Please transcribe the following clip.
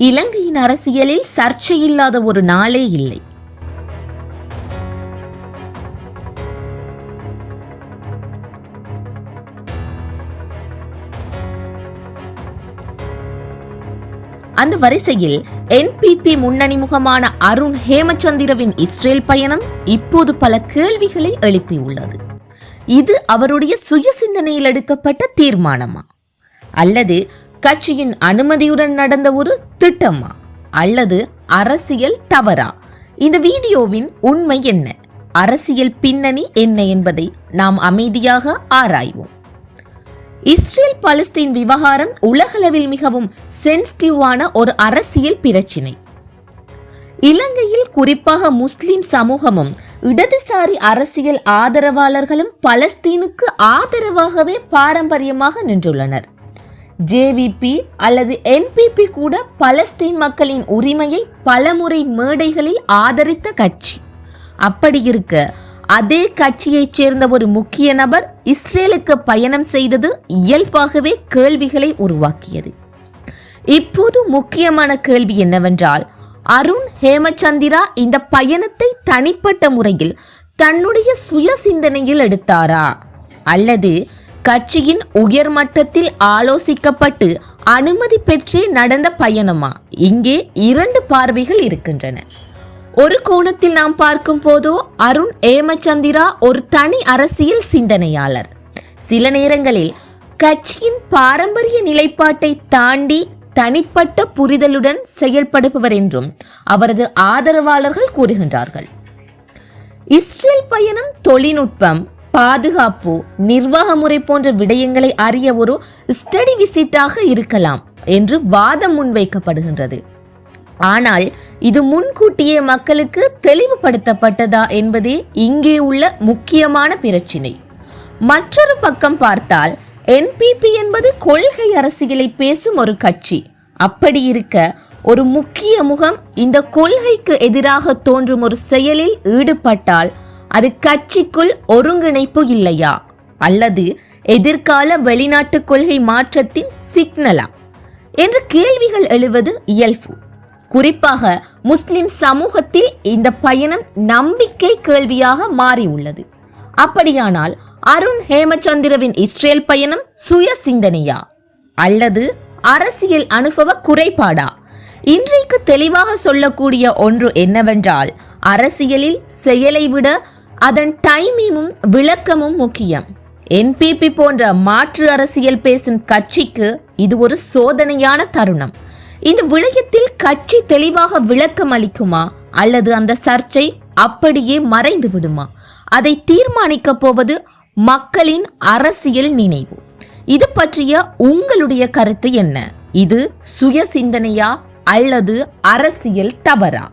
இலங்கையின் அரசியலில் சர்ச்சையில்லாத ஒரு நாளே இல்லை. அந்த வரிசையில் என்பிபி முன்னணி முகமான அருண் ஹேமச்சந்திரவின் இஸ்ரேல் பயணம் இப்போது பல கேள்விகளை எழுப்பியுள்ளது. இது அவருடைய சுய சிந்தனையில் எடுக்கப்பட்ட தீர்மானமா? அல்லது கட்சியின் அனுமதியுடன் நடந்த ஒரு திட்டமா அல்லது அரசியல் தவறா? இந்த வீடியோவின் உண்மை என்ன? அரசியல் பின்னணி என்ன என்பதை நாம் அமைதியாக ஆராய்வோம். இஸ்ரேல் பலஸ்தீன் விவகாரம் உலகளவில் மிகவும் சென்சிட்டிவான ஒரு அரசியல் பிரச்சினை. இலங்கையில் குறிப்பாக முஸ்லிம் சமூகமும் இடதுசாரி அரசியல் ஆதரவாளர்களும் பலஸ்தீனுக்கு ஆதரவாகவே பாரம்பரியமாக நின்றுள்ளனர். ஜேவிபி அல்லது என்பிபி கூட பலஸ்தீன் மக்களின் உரிமையை பலமுறை மேடைகளில் ஆதரித்த கட்சி. அப்படி இருக்க அதே கட்சியைச் சேர்ந்த ஒரு முக்கிய நபர் இஸ்ரேலுக்கு பயணம் செய்தது இயல்பாகவே கேள்விகளை உருவாக்கியது. இப்போது முக்கியமான கேள்வி என்னவென்றால் அருண் ஹேமச்சந்திரா இந்த பயணத்தை தனிப்பட்ட முறையில் தன்னுடைய சுய சிந்தனையில் எடுத்தாரா? அல்லது கட்சியின் உயர்மட்டத்தில் ஆலோசிக்கப்பட்டு அனுமதி பெற்றே நடந்த பயணமா? இங்கே இரண்டு பார்வைகள் இருக்கின்றன. ஒரு கோணத்தில் நாம் பார்க்கும் போதோ அருண் ஏமச்சந்திரா ஒரு தனி அரசியல் சிந்தனையாளர். சில நேரங்களில் கட்சியின் பாரம்பரிய நிலைப்பாட்டை தாண்டி தனிப்பட்ட புரிதலுடன் செயல்படுபவர் என்றும் அவரது ஆதரவாளர்கள் கூறுகின்றார்கள். இஸ்ரேல் பயணம் தொழில்நுட்பம் பாதுகாப்பு நிர்வாக முறை போன்ற விடயங்களை அறிய ஒரு ஸ்டடி விசிட்டாக இருக்கலாம் என்று வாதம் முன்வைக்கப்படுகின்றது. ஆனால் இது முன்கூட்டியே மக்களுக்கு தெளிவுபடுத்தப்பட்டதா என்பதே இங்கே உள்ள முக்கியமான பிரச்சினை. மற்றொரு பக்கம் பார்த்தால் என்பிபி என்பது கொள்கை அரசியலை பேசும் ஒரு கட்சி. அப்படி இருக்க ஒரு முக்கிய முகம் இந்த கொள்கைக்கு எதிராக தோன்றும் ஒரு செயலில் ஈடுபட்டால் அது கட்சிக்குள் ஒருங்கிணைப்பு இல்லையா? அல்லது எதிர்கால வெளிநாட்டு கொள்கை மாற்றத்தின் சிக்னலா? என்ற கேள்விகள் எழுவது இயல்பு. குறிப்பாக முஸ்லிம் சமூகத்தில் இந்த பயணம் நம்பிக்கை கேள்வியாக மாறியுள்ளது அப்படியானால் அருண் ஹேமச்சந்திரவின் இஸ்ரேல் பயணம் சுய சிந்தனையா? அல்லது அரசியல் அனுபவ குறைபாடா? இன்றைக்கு தெளிவாக சொல்லக்கூடிய ஒன்று என்னவென்றால் அரசியலில் செயலை விட அதன் டைமிங்கும் விளக்கமும் முக்கியம். என்பிபி போன்ற மாற்று அரசியல் பேசும் கட்சிக்கு இது ஒரு சோதனையான தருணம். இந்த விடயத்தில் கட்சி தெளிவாக விளக்கம் அளிக்குமா? அல்லது அந்த சர்ச்சை அப்படியே மறைந்து விடுமா? அதை தீர்மானிக்கப் போவது மக்களின் அரசியல் நினைவு. இது பற்றிய உங்களுடைய கருத்து என்ன? இது சுய சிந்தனையா அல்லது அரசியல் தவறா?